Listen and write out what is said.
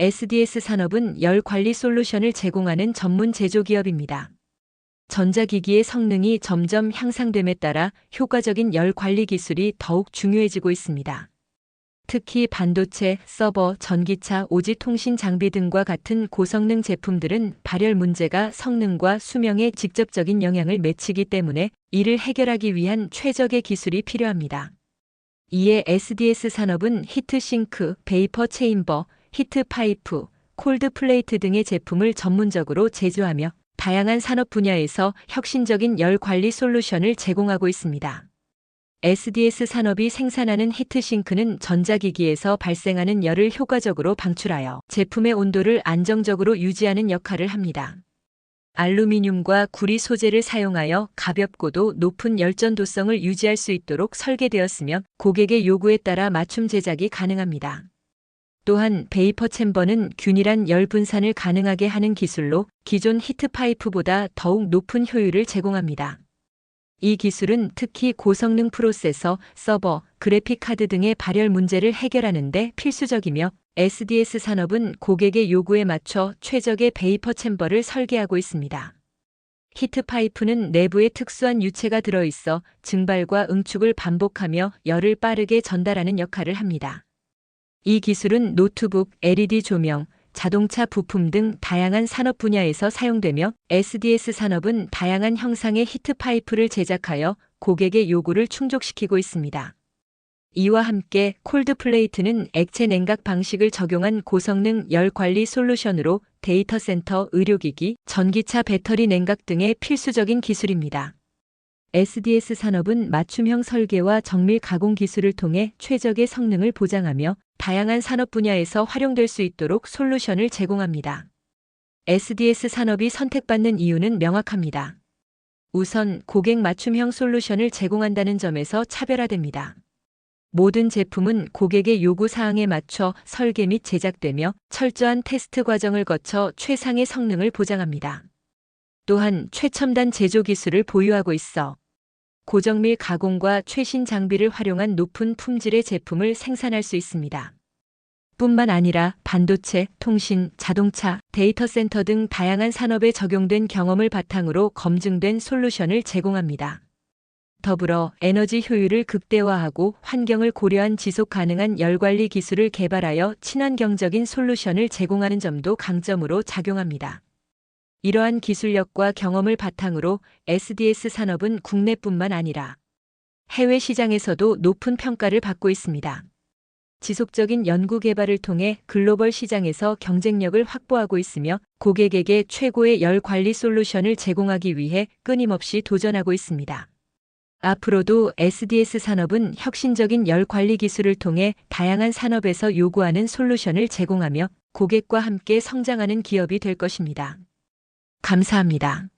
SDS 산업은 열 관리 솔루션을 제공하는 전문 제조기업입니다. 전자기기의 성능이 점점 향상됨에 따라 효과적인 열 관리 기술이 더욱 중요해지고 있습니다. 특히 반도체, 서버, 전기차, 오지 통신 장비 등과 같은 고성능 제품들은 발열 문제가 성능과 수명에 직접적인 영향을 미치기 때문에 이를 해결하기 위한 최적의 기술이 필요합니다. 이에 SDS 산업은 히트싱크, 베이퍼 체인버, 히트 파이프, 콜드 플레이트 등의 제품을 전문적으로 제조하며 다양한 산업 분야에서 혁신적인 열 관리 솔루션을 제공하고 있습니다. SDS 산업이 생산하는 히트싱크는 전자기기에서 발생하는 열을 효과적으로 방출하여 제품의 온도를 안정적으로 유지하는 역할을 합니다. 알루미늄과 구리 소재를 사용하여 가볍고도 높은 열전도성을 유지할 수 있도록 설계되었으며 고객의 요구에 따라 맞춤 제작이 가능합니다. 또한 베이퍼 챔버는 균일한 열 분산을 가능하게 하는 기술로 기존 히트 파이프보다 더욱 높은 효율을 제공합니다. 이 기술은 특히 고성능 프로세서, 서버, 그래픽 카드 등의 발열 문제를 해결하는 데 필수적이며 SDS 산업은 고객의 요구에 맞춰 최적의 베이퍼 챔버를 설계하고 있습니다. 히트 파이프는 내부에 특수한 유체가 들어있어 증발과 응축을 반복하며 열을 빠르게 전달하는 역할을 합니다. 이 기술은 노트북, LED 조명, 자동차 부품 등 다양한 산업 분야에서 사용되며 SDS 산업은 다양한 형상의 히트 파이프를 제작하여 고객의 요구를 충족시키고 있습니다. 이와 함께 콜드 플레이트는 액체 냉각 방식을 적용한 고성능 열 관리 솔루션으로 데이터 센터, 의료기기, 전기차 배터리 냉각 등의 필수적인 기술입니다. SDS 산업은 맞춤형 설계와 정밀 가공 기술을 통해 최적의 성능을 보장하며 다양한 산업 분야에서 활용될 수 있도록 솔루션을 제공합니다. SDS 산업이 선택받는 이유는 명확합니다. 우선 고객 맞춤형 솔루션을 제공한다는 점에서 차별화됩니다. 모든 제품은 고객의 요구 사항에 맞춰 설계 및 제작되며 철저한 테스트 과정을 거쳐 최상의 성능을 보장합니다. 또한 최첨단 제조 기술을 보유하고 있어 고정밀 가공과 최신 장비를 활용한 높은 품질의 제품을 생산할 수 있습니다. 뿐만 아니라 반도체, 통신, 자동차, 데이터 센터 등 다양한 산업에 적용된 경험을 바탕으로 검증된 솔루션을 제공합니다. 더불어 에너지 효율을 극대화하고 환경을 고려한 지속 가능한 열 관리 기술을 개발하여 친환경적인 솔루션을 제공하는 점도 강점으로 작용합니다. 이러한 기술력과 경험을 바탕으로 SDS 산업은 국내뿐만 아니라 해외 시장에서도 높은 평가를 받고 있습니다. 지속적인 연구 개발을 통해 글로벌 시장에서 경쟁력을 확보하고 있으며 고객에게 최고의 열 관리 솔루션을 제공하기 위해 끊임없이 도전하고 있습니다. 앞으로도 SDS 산업은 혁신적인 열 관리 기술을 통해 다양한 산업에서 요구하는 솔루션을 제공하며 고객과 함께 성장하는 기업이 될 것입니다. 감사합니다.